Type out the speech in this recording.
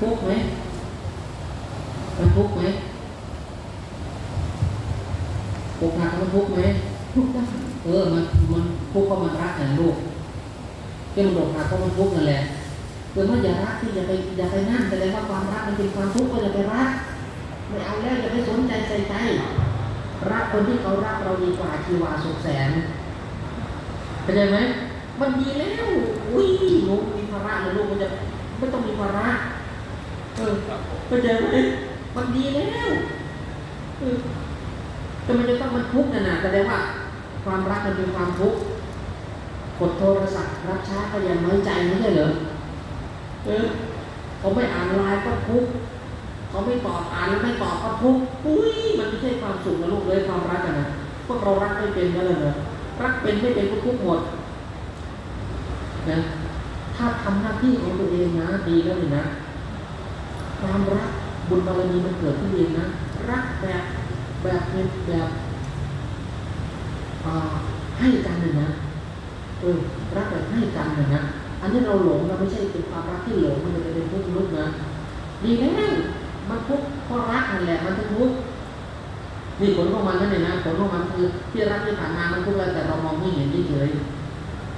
ทุกข์ไหมมันทุกข์ไหมอกหักมันทุกข์ไหมทุกข์จ้ะเออมันมันทุกข์เพราะมันรักนะลูกที่มันอกหักเพราะมันทุกข์นั่นแหละเออมันอย่ารักที่อย่าไปอย่าไปนั่นแสดงว่าความรักมันเป็นความทุกข์ก็อย่าไปรักไม่เอาแล้วอย่าไปสนใจใส่ใจรักคนที่เขารักเราดีกว่าชีวาสุขแสนเข้าใจไหมมันดีแล้วอุ้ยลูกมีภาระเลยลูกมันจะไม่ต้องมีภาระ เออเข้าใจไหมมันดีแล้วเออแต่มันจะต้องมันทุกข์นะนะแสดงว่า ความรักมันเป็นความทุกข์กดโทรศัพท์รับช้าก็ยังน้อยใจไม่ใช่เหรอเออเขาไม่อ่านไลน์ก็ทุกข์เขาไม่ตอบอ่านแล้วไม่ตอบก็ทุกข์อุ้ยมันไม่ใช่ความสุขนะลูกเลยความรักนะพวกเรารักไม่เป็นก็เลยนะรักเป็นไม่เป็นก็ทุกข์หมดนะถ้าทำหน้าที่ของตัวเองนะดีแล้วเลยนะ ความรักบุญบารมีมันเกิดขึ้นเองนะรักแบบแบบเป็นแบบให้กันเลยนะเออรักแบบให้กันเลยนะอันนี้เราหลงเราไม่ใช่เป็นความรักที่หลงมันจะเป็นทุกข์ลุกนะดีแล้วมันทุกข์เพราะรักนั่นแหละมันถึงทุกข์นี่ผลของมันนั่นเองนะผลของมันคือที่รักที่ผ่านมามันทุกข์แล้วแต่เรามองไม่เห็นเฉยๆ